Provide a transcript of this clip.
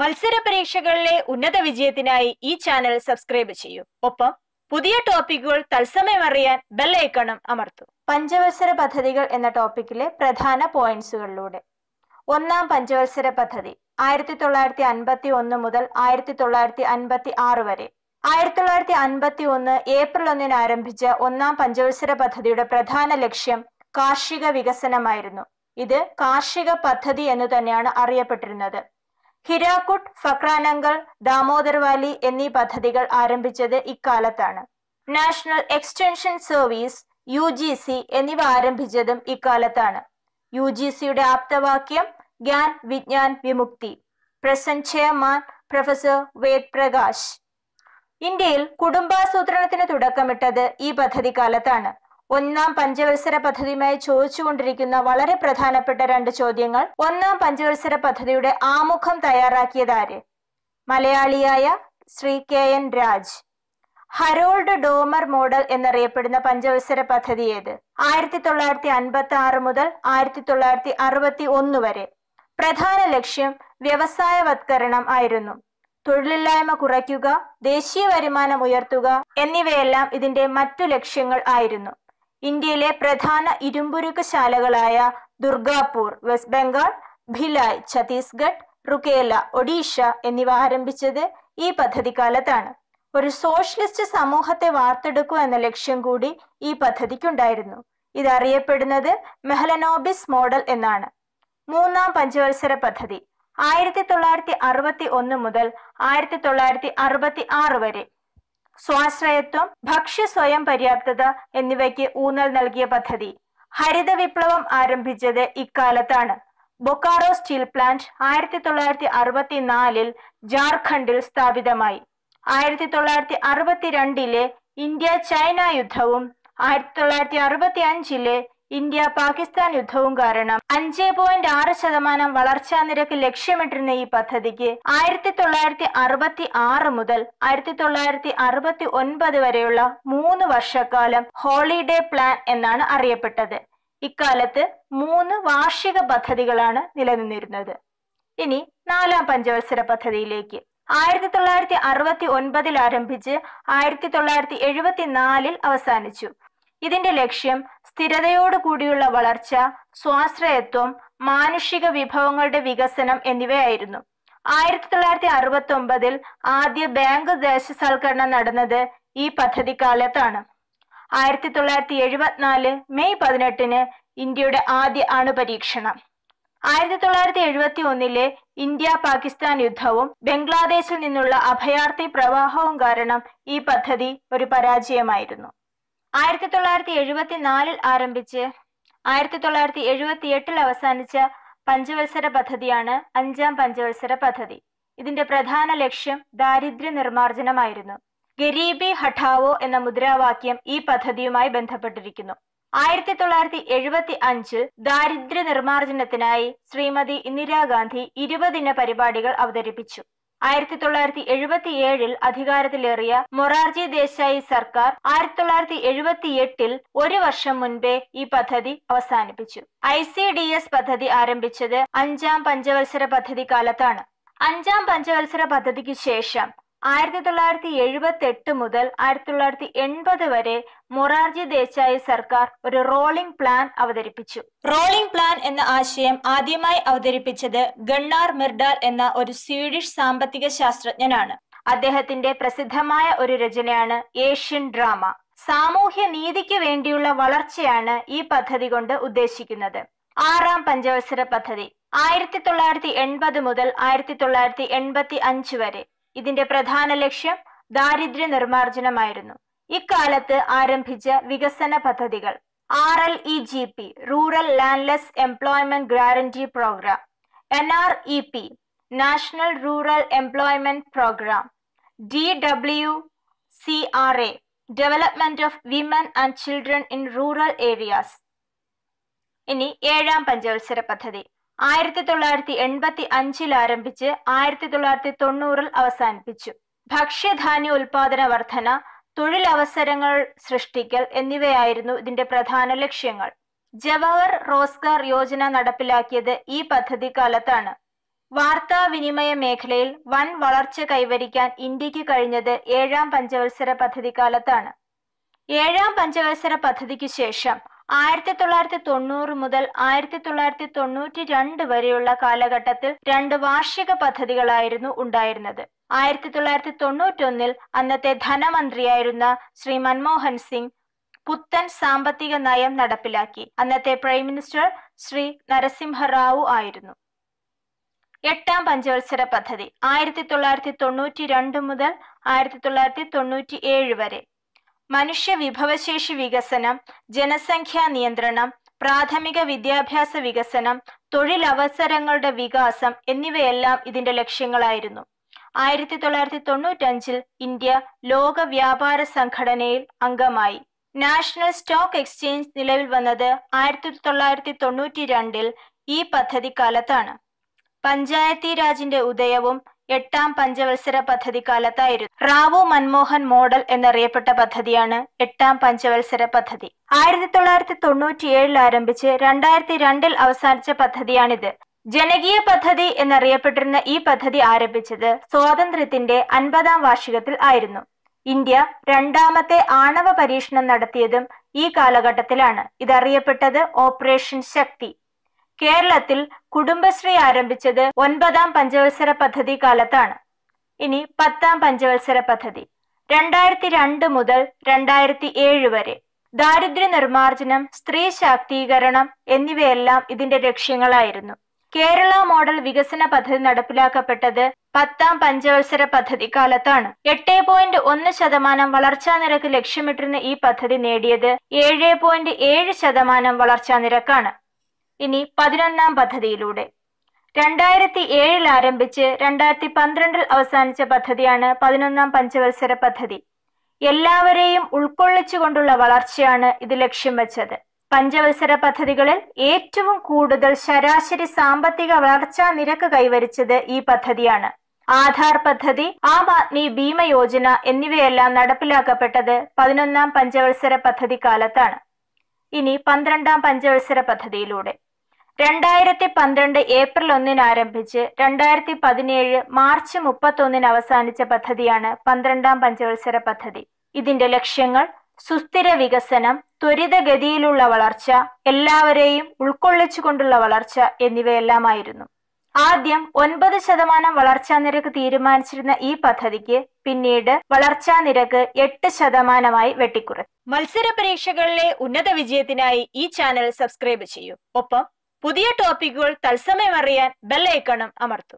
മത്സര പരീക്ഷകളിലെ ഉന്നത വിജയത്തിനായി ഈ ചാനൽ സബ്സ്ക്രൈബ് ചെയ്യൂ. ഒപ്പം പുതിയ ടോപ്പിക്കുകൾ തത്സമയം അറിയാൻ ബെല്ലൈക്കണം അമർത്തു. പഞ്ചവത്സര പദ്ധതികൾ എന്ന ടോപ്പിക്കിലെ പ്രധാന പോയിന്റ്സുകളിലൂടെ. ഒന്നാം പഞ്ചവത്സര പദ്ധതി ആയിരത്തി തൊള്ളായിരത്തി അൻപത്തി ഒന്ന് മുതൽ ആയിരത്തി തൊള്ളായിരത്തി അൻപത്തി ആറ് വരെ. ആയിരത്തി തൊള്ളായിരത്തി അൻപത്തി ഒന്ന് ഏപ്രിൽ ഒന്നിന് ആരംഭിച്ച ഒന്നാം പഞ്ചവത്സര പദ്ധതിയുടെ പ്രധാന ലക്ഷ്യം കാർഷിക വികസനമായിരുന്നു. ഇത് കാർഷിക പദ്ധതി എന്ന് തന്നെയാണ് അറിയപ്പെട്ടിരുന്നത്. ഹിരാക്കുട്ട് ഫക്രാനങ്കൽ ദാമോദർവാലി എന്നീ പദ്ധതികൾ ആരംഭിച്ചത് ഇക്കാലത്താണ്. National extension service U G C എന്നിവ ആരംഭിച്ചതും ഇക്കാലത്താണ്. യു ജി സിയുടെ ആപ്തവാക്യം ഗ്യാൻ വിജ്ഞാൻ വിമുക്തി. Present chairman professor Ved Prakash ഇന്ത്യയിൽ കുടുംബാസൂത്രണത്തിന് തുടക്കമിട്ടത് ഈ പദ്ധതി കാലത്താണ് ഒന്നാം പഞ്ചവത്സര പദ്ധതിയുമായി ചോദിച്ചുകൊണ്ടിരിക്കുന്ന വളരെ പ്രധാനപ്പെട്ട രണ്ട് ചോദ്യങ്ങൾ. ഒന്നാം പഞ്ചവത്സര പദ്ധതിയുടെ ആമുഖം തയ്യാറാക്കിയതാര് മലയാളിയായ Shri K N Raj. Harold Domar model എന്നറിയപ്പെടുന്ന പഞ്ചവത്സര പദ്ധതി ഏത്? ആയിരത്തി തൊള്ളായിരത്തി അൻപത്തി ആറ് മുതൽ ആയിരത്തി തൊള്ളായിരത്തി അറുപത്തി ഒന്ന് വരെ. പ്രധാന ലക്ഷ്യം വ്യവസായവത്കരണം ആയിരുന്നു. തൊഴിലില്ലായ്മ കുറയ്ക്കുക ദേശീയ വരുമാനം ഉയർത്തുക എന്നിവയെല്ലാം ഇതിന്റെ മറ്റു ലക്ഷ്യങ്ങൾ ആയിരുന്നു. ഇന്ത്യയിലെ പ്രധാന ഇരുമ്പുരുക്ക് ശാലകളായ ദുർഗാപൂർ വെസ്റ്റ് ബംഗാൾ ഭിലായ് ഛത്തീസ്ഗഡ് റുക്കേല ഒഡീഷ എന്നിവ ആരംഭിച്ചത് ഈ പദ്ധതി കാലത്താണ് ഒരു സോഷ്യലിസ്റ്റ് സമൂഹത്തെ വാർത്തെടുക്കുക എന്ന ലക്ഷ്യം കൂടി ഈ പദ്ധതിക്കുണ്ടായിരുന്നു. ഇതറിയപ്പെടുന്നത് മെഹലനോബിസ് മോഡൽ എന്നാണ്. മൂന്നാം പഞ്ചവത്സര പദ്ധതി. ആയിരത്തി തൊള്ളായിരത്തി അറുപത്തി ഒന്ന് മുതൽ ആയിരത്തി തൊള്ളായിരത്തി അറുപത്തി ആറ് വരെ സ്വാശ്രയത്വം ഭക്ഷ്യ സ്വയം പര്യാപ്തത എന്നിവയ്ക്ക് ഊന്നൽ നൽകിയ പദ്ധതി ഹരിത വിപ്ലവം ആരംഭിച്ചത് ഇക്കാലത്താണ്. ബൊക്കാറോ സ്റ്റീൽ പ്ലാന്റ് ആയിരത്തി തൊള്ളായിരത്തി അറുപത്തിനാലിൽ ജാർഖണ്ഡിൽ സ്ഥാപിതമായി. ആയിരത്തി തൊള്ളായിരത്തി അറുപത്തിരണ്ടിലെ ഇന്ത്യ ചൈന യുദ്ധവും ആയിരത്തി തൊള്ളായിരത്തി അറുപത്തി അഞ്ചിലെ ഇന്ത്യ പാകിസ്ഥാൻ യുദ്ധവും കാരണം അഞ്ച് പോയിന്റ് ആറ് ശതമാനം വളർച്ചാ നിരക്ക് ലക്ഷ്യമിട്ടിരുന്ന ഈ പദ്ധതിക്ക് ആയിരത്തി തൊള്ളായിരത്തി അറുപത്തി ആറ് മുതൽ ആയിരത്തി തൊള്ളായിരത്തി അറുപത്തി ഒൻപത് വരെയുള്ള മൂന്ന് വർഷക്കാലം ഹോളിഡേ പ്ലാൻ എന്നാണ് അറിയപ്പെട്ടത്. ഇക്കാലത്ത് മൂന്ന് വാർഷിക പദ്ധതികളാണ് നിലനിന്നിരുന്നത്. ഇനി നാലാം പഞ്ചവത്സര പദ്ധതിയിലേക്ക്. ആയിരത്തി തൊള്ളായിരത്തി അറുപത്തി ഒൻപതിൽ ആരംഭിച്ച് ആയിരത്തി തൊള്ളായിരത്തി എഴുപത്തി നാലിൽ അവസാനിച്ചു. ഇതിന്റെ ലക്ഷ്യം സ്ഥിരതയോടുകൂടിയുള്ള വളർച്ച സ്വാശ്രയത്വം മാനുഷിക വിഭവങ്ങളുടെ വികസനം എന്നിവയായിരുന്നു. ആയിരത്തി തൊള്ളായിരത്തി അറുപത്തി ഒമ്പതിൽ ആദ്യ ബാങ്ക് ദേശസൽക്കരണം നടന്നത് ഈ പദ്ധതി കാലത്താണ് ആയിരത്തി തൊള്ളായിരത്തി എഴുപത്തിനാല് മെയ് പതിനെട്ടിന് ഇന്ത്യയുടെ ആദ്യ അണുപരീക്ഷണം. ആയിരത്തി തൊള്ളായിരത്തി എഴുപത്തി ഒന്നിലെ ഇന്ത്യ പാകിസ്ഥാൻ യുദ്ധവും ബംഗ്ലാദേശിൽ നിന്നുള്ള അഭയാർത്ഥി പ്രവാഹവും കാരണം ഈ പദ്ധതി ഒരു പരാജയമായിരുന്നു. ആയിരത്തി തൊള്ളായിരത്തി എഴുപത്തിനാലിൽ ആരംഭിച്ച് ആയിരത്തി തൊള്ളായിരത്തി എഴുപത്തി എട്ടിൽ അവസാനിച്ച പഞ്ചവത്സര പദ്ധതിയാണ് അഞ്ചാം പഞ്ചവത്സര പദ്ധതി. ഇതിന്റെ പ്രധാന ലക്ഷ്യം ദാരിദ്ര്യ നിർമ്മാർജനമായിരുന്നു. ഗരീബി ഹഠാവോ എന്ന മുദ്രാവാക്യം ഈ പദ്ധതിയുമായി ബന്ധപ്പെട്ടിരിക്കുന്നു. ആയിരത്തി തൊള്ളായിരത്തി എഴുപത്തി അഞ്ചിൽ ദാരിദ്ര്യ നിർമ്മാർജനത്തിനായി ശ്രീമതി ഇന്ദിരാഗാന്ധി ഇരുപതിന പരിപാടികൾ അവതരിപ്പിച്ചു. ആയിരത്തി തൊള്ളായിരത്തി എഴുപത്തി ഏഴിൽ അധികാരത്തിലേറിയ മൊറാർജി ദേശായി സർക്കാർ ആയിരത്തി തൊള്ളായിരത്തി എഴുപത്തി എട്ടിൽ ഒരു വർഷം മുൻപേ ഈ പദ്ധതി അവസാനിപ്പിച്ചു. ഐ സി ഡി എസ് പദ്ധതി ആരംഭിച്ചത് അഞ്ചാം പഞ്ചവത്സര പദ്ധതി കാലത്താണ്. അഞ്ചാം പഞ്ചവത്സര പദ്ധതിക്ക് ശേഷം ആയിരത്തി തൊള്ളായിരത്തി എഴുപത്തി എട്ട് മുതൽ ആയിരത്തി തൊള്ളായിരത്തി എൺപത് വരെ മൊറാർജി ദേശായി സർക്കാർ ഒരു റോളിംഗ് പ്ലാൻ അവതരിപ്പിച്ചു. റോളിംഗ് പ്ലാൻ എന്ന ആശയം ആദ്യമായി അവതരിപ്പിച്ചത് ഗണ്ണാർ മിർഡാൽ എന്ന ഒരു സ്വീഡിഷ് സാമ്പത്തിക ശാസ്ത്രജ്ഞനാണ്. അദ്ദേഹത്തിന്റെ പ്രസിദ്ധമായ ഒരു രചനയാണ് ഏഷ്യൻ ഡ്രാമ. സാമൂഹ്യ നീതിക്ക് വേണ്ടിയുള്ള വളർച്ചയാണ് ഈ പദ്ധതി കൊണ്ട് ഉദ്ദേശിക്കുന്നത്. ആറാം പഞ്ചവത്സര പദ്ധതി. ആയിരത്തി തൊള്ളായിരത്തി എൺപത് മുതൽ ആയിരത്തി തൊള്ളായിരത്തി എൺപത്തി അഞ്ച് വരെ. ഇതിന്റെ പ്രധാന ലക്ഷ്യം ദാരിദ്ര്യ നിർമ്മാർജനമായിരുന്നു. ഇക്കാലത്ത് ആരംഭിച്ച വികസന പദ്ധതികൾ. R L E G P rural landless employment guarantee programme N R E P national rural employment programme D W C R A development of women and children in rural areas ഇനി ഏഴാം പഞ്ചവത്സര പദ്ധതി. ആയിരത്തി തൊള്ളായിരത്തി എൺപത്തി അഞ്ചിൽ ആരംഭിച്ച് ആയിരത്തി തൊള്ളായിരത്തി തൊണ്ണൂറിൽ അവസാനിപ്പിച്ചു. ഭക്ഷ്യധാന്യ ഉൽപാദന വർധന തൊഴിലവസരങ്ങൾ സൃഷ്ടിക്കൽ എന്നിവയായിരുന്നു ഇതിന്റെ പ്രധാന ലക്ഷ്യങ്ങൾ. ജവഹർ റോസ്ഗാർ യോജന നടപ്പിലാക്കിയത് ഈ പദ്ധതി കാലത്താണ് വാർത്താവിനിമയ മേഖലയിൽ വൻ വളർച്ച കൈവരിക്കാൻ ഇന്ത്യയ്ക്ക് കഴിഞ്ഞത് ഏഴാം പഞ്ചവത്സര പദ്ധതി കാലത്താണ് ഏഴാം പഞ്ചവത്സര പദ്ധതിക്ക് ശേഷം ആയിരത്തി തൊള്ളായിരത്തി തൊണ്ണൂറ് മുതൽ ആയിരത്തി തൊള്ളായിരത്തി തൊണ്ണൂറ്റി രണ്ട് വരെയുള്ള കാലഘട്ടത്തിൽ രണ്ട് വാർഷിക പദ്ധതികളായിരുന്നു ഉണ്ടായിരുന്നത്. ആയിരത്തി തൊള്ളായിരത്തി തൊണ്ണൂറ്റൊന്നിൽ അന്നത്തെ ധനമന്ത്രിയായിരുന്ന ശ്രീ മൻമോഹൻ സിംഗ് പുത്തൻ സാമ്പത്തിക നയം നടപ്പിലാക്കി. അന്നത്തെ പ്രൈം മിനിസ്റ്റർ ശ്രീ നരസിംഹറാവു ആയിരുന്നു. എട്ടാം പഞ്ചവത്സര പദ്ധതി ആയിരത്തി തൊള്ളായിരത്തി തൊണ്ണൂറ്റി രണ്ട് മുതൽ ആയിരത്തി തൊള്ളായിരത്തി തൊണ്ണൂറ്റി ഏഴ് വരെ. മനുഷ്യ വിഭവശേഷി വികസനം ജനസംഖ്യാ നിയന്ത്രണം പ്രാഥമിക വിദ്യാഭ്യാസ വികസനം തൊഴിലവസരങ്ങളുടെ വികാസം എന്നിവയെല്ലാം ഇതിന്റെ ലക്ഷ്യങ്ങളായിരുന്നു. ആയിരത്തി തൊള്ളായിരത്തി തൊണ്ണൂറ്റഞ്ചിൽ ഇന്ത്യ ലോക വ്യാപാര സംഘടനയിൽ അംഗമായി. നാഷണൽ സ്റ്റോക്ക് എക്സ്ചേഞ്ച് നിലവിൽ വന്നത് ആയിരത്തി തൊള്ളായിരത്തി തൊണ്ണൂറ്റി രണ്ടിൽ ഈ പദ്ധതി കാലത്താണ് പഞ്ചായത്തി രാജിന്റെ ഉദയവും എട്ടാം പഞ്ചവത്സര പദ്ധതി കാലത്തായിരുന്നു റാവു മൻമോഹൻ മോഡൽ എന്നറിയപ്പെട്ട പദ്ധതിയാണ് എട്ടാം പഞ്ചവത്സര പദ്ധതി. ആയിരത്തി തൊള്ളായിരത്തി തൊണ്ണൂറ്റിയേഴിൽ ആരംഭിച്ച് രണ്ടായിരത്തി രണ്ടിൽ അവസാനിച്ച പദ്ധതിയാണിത്. ജനകീയ പദ്ധതി എന്നറിയപ്പെട്ടിരുന്ന ഈ പദ്ധതി ആരംഭിച്ചത് സ്വാതന്ത്ര്യത്തിന്റെ അൻപതാം വാർഷികത്തിൽ ആയിരുന്നു. ഇന്ത്യ രണ്ടാമത്തെ ആണവ പരീക്ഷണം നടത്തിയതും ഈ കാലഘട്ടത്തിലാണ്. ഇതറിയപ്പെട്ടത് ഓപ്പറേഷൻ ശക്തി. കേരളത്തിൽ കുടുംബശ്രീ ആരംഭിച്ചത് ഒൻപതാം പഞ്ചവത്സര പദ്ധതി കാലത്താണ്. ഇനി പത്താം പഞ്ചവത്സര പദ്ധതി. രണ്ടായിരത്തി രണ്ട് മുതൽ രണ്ടായിരത്തി ഏഴ് വരെ. ദാരിദ്ര്യ നിർമ്മാർജനം സ്ത്രീ ശാക്തീകരണം എന്നിവയെല്ലാം ഇതിന്റെ ലക്ഷ്യങ്ങളായിരുന്നു. കേരള മോഡൽ വികസന പദ്ധതി നടപ്പിലാക്കപ്പെട്ടത് പത്താം പഞ്ചവത്സര പദ്ധതി കാലത്താണ്. എട്ട് പോയിന്റ് ഒന്ന് ശതമാനം വളർച്ചാ നിരക്ക് ലക്ഷ്യമിട്ടിരുന്ന ഈ പദ്ധതി നേടിയത് ഏഴ് പോയിന്റ് ഏഴ് ശതമാനം വളർച്ചാ നിരക്കാണ്. ഇനി പതിനൊന്നാം പദ്ധതിയിലൂടെ. രണ്ടായിരത്തി ഏഴിൽ ആരംഭിച്ച് രണ്ടായിരത്തി പന്ത്രണ്ടിൽ അവസാനിച്ച പദ്ധതിയാണ് പതിനൊന്നാം പഞ്ചവത്സര പദ്ധതി. എല്ലാവരെയും ഉൾക്കൊള്ളിച്ചുകൊണ്ടുള്ള വളർച്ചയാണ് ഇത് ലക്ഷ്യം വെച്ചത്. പഞ്ചവത്സര പദ്ധതികളിൽ ഏറ്റവും കൂടുതൽ ശരാശരി സാമ്പത്തിക വളർച്ചാ നിരക്ക് കൈവരിച്ചത് ഈ പദ്ധതിയാണ്. ആധാർ പദ്ധതി ആം ആദ്മി ഭീമ യോജന എന്നിവയെല്ലാം നടപ്പിലാക്കപ്പെട്ടത് പതിനൊന്നാം പഞ്ചവത്സര പദ്ധതി കാലത്താണ് ഇനി പന്ത്രണ്ടാം പഞ്ചവത്സര പദ്ധതിയിലൂടെ. രണ്ടായിരത്തി പന്ത്രണ്ട് ഏപ്രിൽ ഒന്നിന് ആരംഭിച്ച് രണ്ടായിരത്തി പതിനേഴ് മാർച്ച് മുപ്പത്തൊന്നിന് അവസാനിച്ച പദ്ധതിയാണ് പന്ത്രണ്ടാം പഞ്ചവത്സര പദ്ധതി. ഇതിന്റെ ലക്ഷ്യങ്ങൾ സുസ്ഥിര വികസനം ത്വരിതഗതിയിലുള്ള വളർച്ച എല്ലാവരെയും ഉൾക്കൊള്ളിച്ചുകൊണ്ടുള്ള വളർച്ച എന്നിവയെല്ലാമായിരുന്നു. ആദ്യം ഒൻപത് ശതമാനം വളർച്ചാ നിരക്ക് തീരുമാനിച്ചിരുന്ന ഈ പദ്ധതിക്ക് പിന്നീട് വളർച്ചാ നിരക്ക് എട്ട് ശതമാനമായി വെട്ടിക്കുറച്ചു. മത്സര പരീക്ഷകളിലെ ഉന്നത വിജയത്തിനായി ഈ ചാനൽ സബ്സ്ക്രൈബ് ചെയ്യൂ. ഒപ്പം പുതിയ ടോപ്പിക്കുകൾ തത്സമയം അറിയാൻ ഐക്കണും അമർത്തൂ.